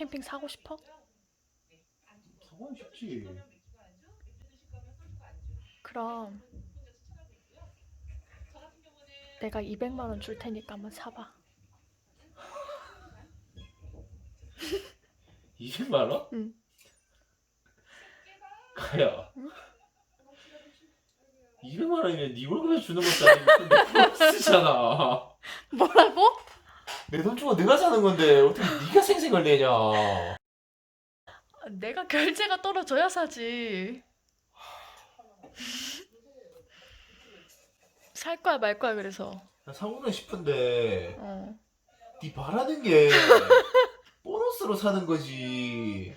캠핑 사고 싶어? 사고는 쉽지. 그럼 내가 200만 원 줄 테니까 한번 사봐. 20만 원? 응. 가야. 응? 200만 원이면 네 월급에 주는 것도 아니고 내돈 쓰잖아. 뭐라고? 내 돈 주고 내가 사는 건데 어떻게 네가 생생을 내냐? 내가 결제가 떨어져야 사지. 살 거야 말 거야 그래서. 나 사고는 싶은데 어. 네 바라는 게 보너스로 사는 거지.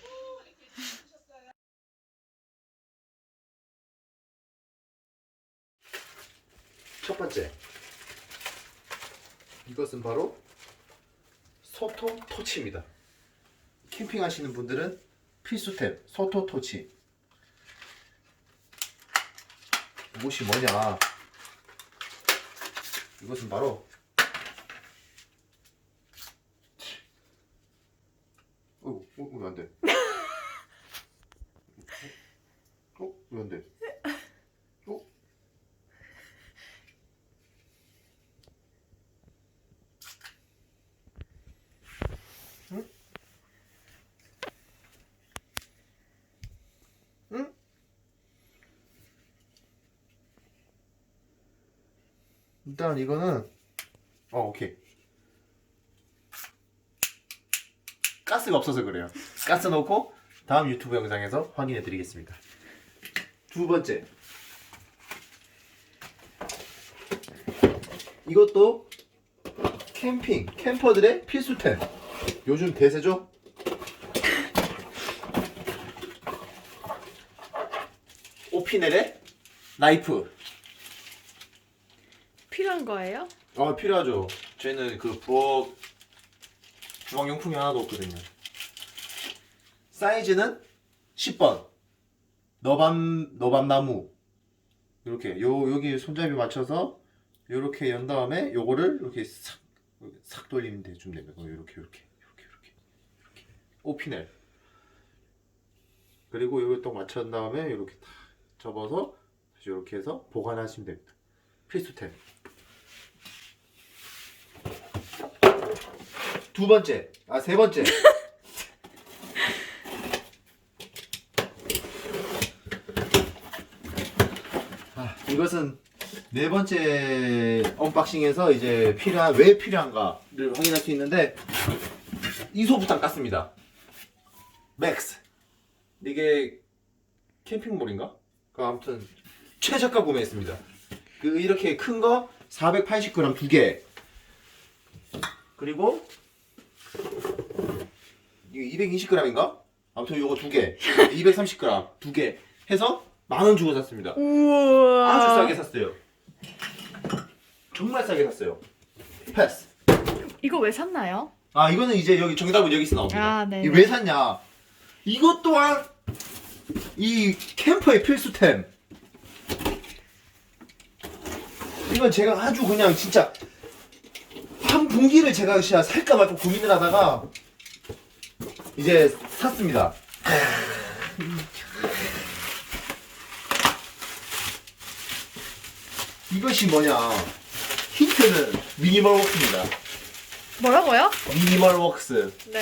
첫 번째. 이것은 바로 소토 토치입니다. 캠핑하시는 분들은 필수템 소토 토치. 무엇이 뭐냐? 이것은 바로 어, 어, 왜안 돼? 어, 왜안 돼? 일단 이거는 어, 오케이. 가스가 없어서 그래요. 가스 넣고 다음 유튜브 영상에서 확인해 드리겠습니다. 두 번째. 이것도 캠핑, 캠퍼들의 필수템. 요즘 대세죠? 오피넬의 나이프. 필요한 거예요? 아 필요하죠. 저희는 그 부엌 주방 용품이 하나도 없거든요. 사이즈는 10번. 너밤 너밤나무. 이렇게 요 여기 손잡이 맞춰서 이렇게 연 다음에 요거를 이렇게 싹, 싹 돌리면 돼. 좀 되면 이렇게 이렇게 이렇게 이렇게 이렇게 오피넬. 그리고 요거 또 맞춘 다음에 이렇게 딱 접어서 다시 이렇게 해서 보관하시면 됩니다. 필수템. 두 번째, 아 세 번째. 아, 이것은 네 번째 언박싱에서 이제 필요한 왜 필요한가를 확인할 수 있는데 이소부탄 깠습니다. 맥스. 이게 캠핑몰인가? 그 아무튼 최저가 구매했습니다. 그 이렇게 큰 거 480g 두 개. 그리고 이게 220g인가? 아무튼 요거 두 개. 230g 두 개. 해서 만 원 주고 샀습니다. 우와. 아주 싸게 샀어요. 정말 싸게 샀어요. 패스. 이거 왜 샀나요? 아 이거는 이제 여기 정답은 여기서 나옵니다. 아, 네. 이게 왜 샀냐? 이것 또한 이 캠퍼의 필수템. 이건 제가 아주 그냥 진짜 한 분기를 제가 진짜 살까 말까 고민을 하다가 이제 샀습니다. 이것이 뭐냐? 힌트는 미니멀 웍스입니다. 뭐라고요? 미니멀 웍스. 네.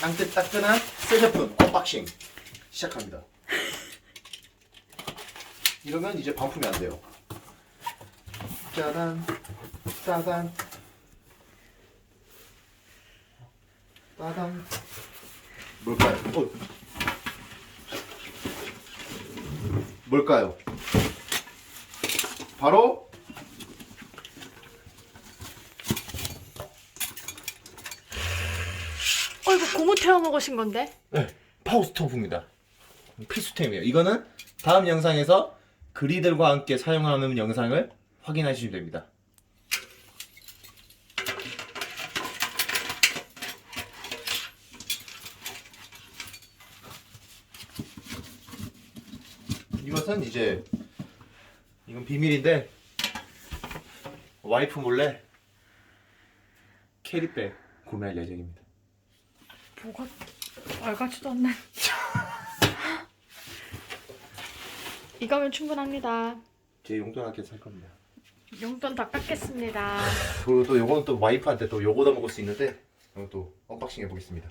따끈따끈한 새 제품 언박싱 시작합니다. 이러면 이제 반품이 안 돼요. 짜란, 짜잔, 따단. 뭘까요? 어. 뭘까요? 바로 어 이거 고무 태워 먹으신 건데? 네, 파워 스토브입니다. 필수템이에요. 이거는 다음 영상에서 그리들과 함께 사용하는 영상을 확인하시면 됩니다. 이것은 이제 이건 비밀인데 와이프 몰래 캐리백 구매할 예정입니다. 뭐가 알같지도 않네. 이거면 충분합니다. 제 용돈 아껴 살 겁니다. 용돈 다 깎겠습니다. 그리고 또 요거는 또 와이프한테 또 요거다 먹을 수 있는데 이거 또 언박싱 해보겠습니다.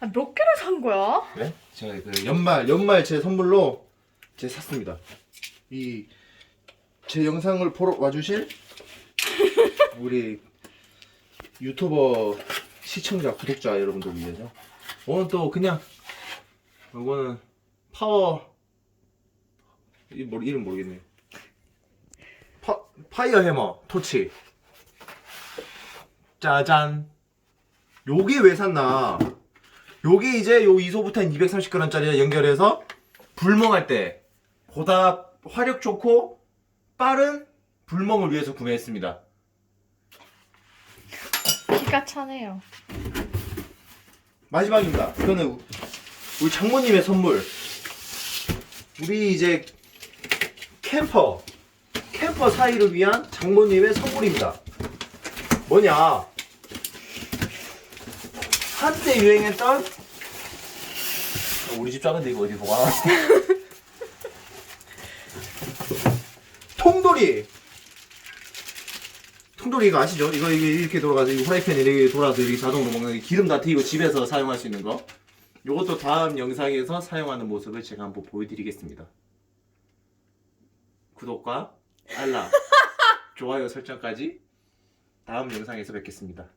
아, 몇 개를 산 거야? 네? 제가 그 연말 연말 제 선물로 제 샀습니다. 이 제 영상을 보러 와주실 우리 유튜버 시청자 구독자 여러분들 위해서 오늘 또 그냥 이거는 파워 이 뭐, 이름 모르겠네요. 파 파이어 해머 토치 짜잔 요게 왜 샀나? 요게 이제 요 이소부탄 230g짜리 연결해서 불멍할 때 보다 화력 좋고 빠른 불멍을 위해서 구매했습니다. 기가 차네요. 마지막입니다. 이거는 우리 장모님의 선물. 우리 이제 캠퍼 캠퍼 사이를 위한 장모님의 선물입니다. 뭐냐? 한때 유행했던 어, 우리 집 작은데 이거 어디 보관하나? 통돌이. 통돌이 이거 아시죠? 이거 이렇게 돌아가서 이 프라이팬 이렇게 돌아서 이렇게 자동으로 먹는 거, 기름 다 튀고 집에서 사용할 수 있는 거. 이것도 다음 영상에서 사용하는 모습을 제가 한번 보여드리겠습니다. 구독과 알람, 좋아요 설정까지 다음 영상에서 뵙겠습니다.